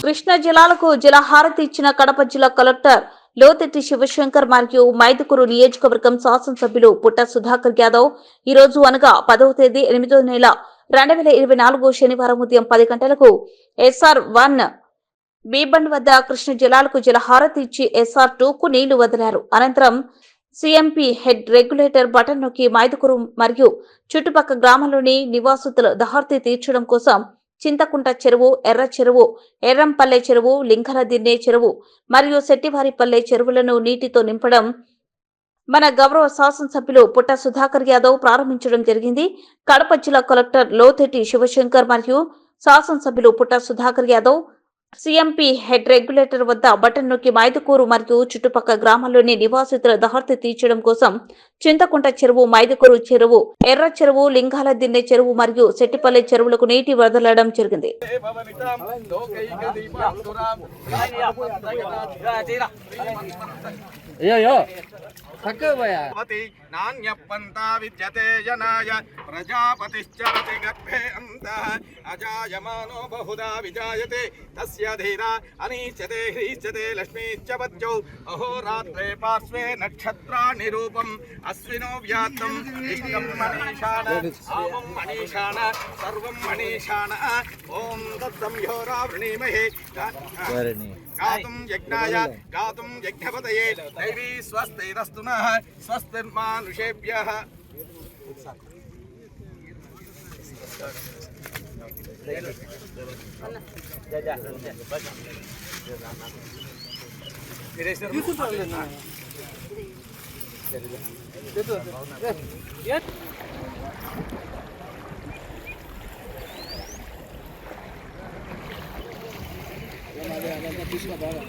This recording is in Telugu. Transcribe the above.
కృష్ణా జిల్లాలకు జలహారతి ఇచ్చిన కడప జిల్లా కలెక్టర్ లోతెట్టి శివశంకర్ మరియు మైదుకూరు నియోజకవర్గం శాసనసభ్యులు పుట్ట సుధాకర్ యాదవ్ ఈ రోజు అనగా పదవ తేదీ ఎనిమిదో నెల రెండు వేల ఇరవై నాలుగు శనివారం ఉదయం పది గంటలకు ఎస్ఆర్ వన్ బీబండ్ వద్ద కృష్ణ జలాలకు జలహారతి ఇచ్చి ఎస్ఆర్ టూ కు నీళ్ళు వదిలారు. అనంతరం సిఎంపి హెడ్ రెగ్యులేటర్ బటన్ నొక్కి మైదుకూరు మరియు చుట్టుపక్కల గ్రామంలోని నివాసితుల దహార్తి తీర్చడం కోసం చింతకుంట చెరువు ఎర్ర చెరువు ఎర్రంపల్లె చెరువు లింగల దిన్నే చెరువు మరియు శెట్టివారిపల్లె చెరువులను నీటితో నింపడం. మన గౌరవ శాసనసభ్యులు పుట్ట సుధాకర్ యాదవ్ ప్రారంభించడం జరిగింది. కడప జిల్లా కలెక్టర్ లోతెటి శివశంకర్ మరియు శాసనసభ్యులు Putta Sudhakar Yadav CMP head regulator వద్ద బటన్ నొక్కి మైదుకూరు మరియు చుట్టుపక్కల గ్రామాల్లోని నివాసితుల దహర్తి తీర్చడం కోసం చింతకుంట చెరువు మైదుకూరు చెరువు ఎర్ర చెరువు లింగాల దిన్నె చెరువు మరియు సెట్టిపల్లె చెరువులకు నీటి వదలడం జరిగింది. అయ్యో. नान्यपन्ता विद्यते जनाय प्रजापतिश्चरति गर्भे अन्तः अजायमानो बहुधा विजायते तस्य धीरा ह्रीचते लक्ष्मी लक्ष्मीश्च अहोरात्रे पार्श्वे नक्षत्राणि अश्विनो व्यात्तम् इष्टं मनीषाण मनीषाण सर्वं मनीषाण। ॐ दत्तं योरावृणीमहे गातुं यज्ञाय गातुं यज्ञपतये। दैवी स्वस्तिरस्तु नः स्वस्तिर्मा ఋషేభ్య తీసుకో బాగా